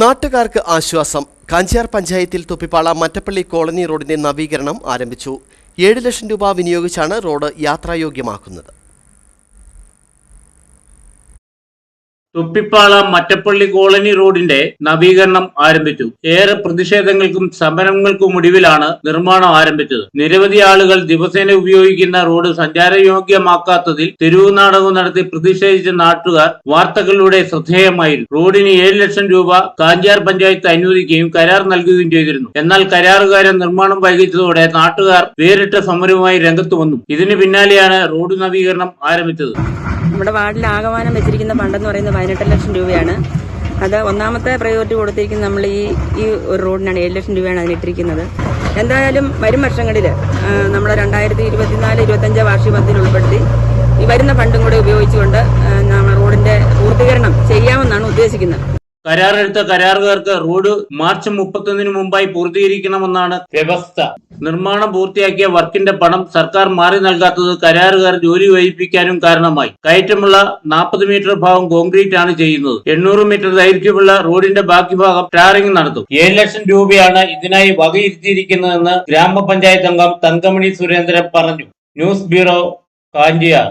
നാട്ടുകാർക്ക് ആശ്വാസം. കാഞ്ചിയാർ പഞ്ചായത്തിൽ തുപ്പിപ്പാള മറ്റപ്പള്ളി കോളനി റോഡിന്റെ നവീകരണം ആരംഭിച്ചു. ഏഴ് ലക്ഷം രൂപ വിനിയോഗിച്ചാണ് റോഡ് യാത്രായോഗ്യമാക്കുന്നത്. തുപ്പിപ്പാള മറ്റപ്പള്ളി കോളനി റോഡിന്റെ നവീകരണം ആരംഭിച്ചു. ഏറെ പ്രതിഷേധങ്ങൾക്കും സമരങ്ങൾക്കും ഒടുവിലാണ് നിർമ്മാണം ആരംഭിച്ചത്. നിരവധി ആളുകൾ ദിവസേന ഉപയോഗിക്കുന്ന റോഡ് സഞ്ചാരയോഗ്യമാക്കാത്തതിൽ തെരുവു നാടകം നടത്തി പ്രതിഷേധിച്ച നാട്ടുകാർ വാർത്തകളിലൂടെ ശ്രദ്ധേയമായിരുന്നു. റോഡിന് ഏഴ് ലക്ഷം രൂപ കാഞ്ചാർ പഞ്ചായത്ത് അനുവദിക്കുകയും കരാർ നൽകുകയും ചെയ്തിരുന്നു. എന്നാൽ കരാറുകാരൻ നിർമ്മാണം വൈകിച്ചതോടെ നാട്ടുകാർ വേറിട്ട സമരവുമായി രംഗത്തു വന്നു. ഇതിനു പിന്നാലെയാണ് റോഡ് നവീകരണം ആരംഭിച്ചത്. നമ്മുടെ വാർഡിൽ ആകമാനം വെച്ചിരിക്കുന്ന ഫണ്ടെന്ന് പറയുന്നത് പതിനെട്ട് ലക്ഷം രൂപയാണ്. അത് ഒന്നാമത്തെ പ്രയോറിറ്റി കൊടുത്തിരിക്കുന്നത് നമ്മൾ ഈ ഈ ഒരു റോഡിനാണ്. ഏഴ് ലക്ഷം രൂപയാണ് അതിനിട്ടിരിക്കുന്നത് എന്തായാലും വരും വർഷങ്ങളിൽ നമ്മൾ രണ്ടായിരത്തി ഇരുപത്തിനാല് ഇരുപത്തഞ്ച് വാർഷിക പദ്ധതിയിൽ ഉൾപ്പെടുത്തി ഈ വരുന്ന ഫണ്ടും കൂടെ ഉപയോഗിച്ചുകൊണ്ട് റോഡിന്റെ പൂർത്തീകരണം ചെയ്യാമെന്നാണ് ഉദ്ദേശിക്കുന്നത്. കരാറെടുത്ത കരാറുകാർക്ക് റോഡ് മാർച്ച് മുപ്പത്തൊന്നിന് മുമ്പായി പൂർത്തീകരിക്കണമെന്നാണ് വ്യവസ്ഥ. നിർമ്മാണം പൂർത്തിയാക്കിയ വർക്കിന്റെ പണം സർക്കാർ മാറി നൽകാത്തത് കരാറുകാർ ജോലി വൈകിപ്പിക്കാനും കാരണമായി. കയറ്റമുള്ള നാൽപ്പത് മീറ്റർ ഭാഗം കോൺക്രീറ്റ് ആണ് ചെയ്യുന്നത്. എണ്ണൂറ് മീറ്റർ ദൈർഘ്യമുള്ള റോഡിന്റെ ബാക്കി ഭാഗം ടാറിംഗ് നടത്തും. ഏഴ് ലക്ഷം രൂപയാണ് ഇതിനായി വകയിരുത്തിയിരിക്കുന്നതെന്ന് ഗ്രാമപഞ്ചായത്ത് അംഗം തങ്കമണി സുരേന്ദ്രൻ പറഞ്ഞു. News bureau Kanchiyar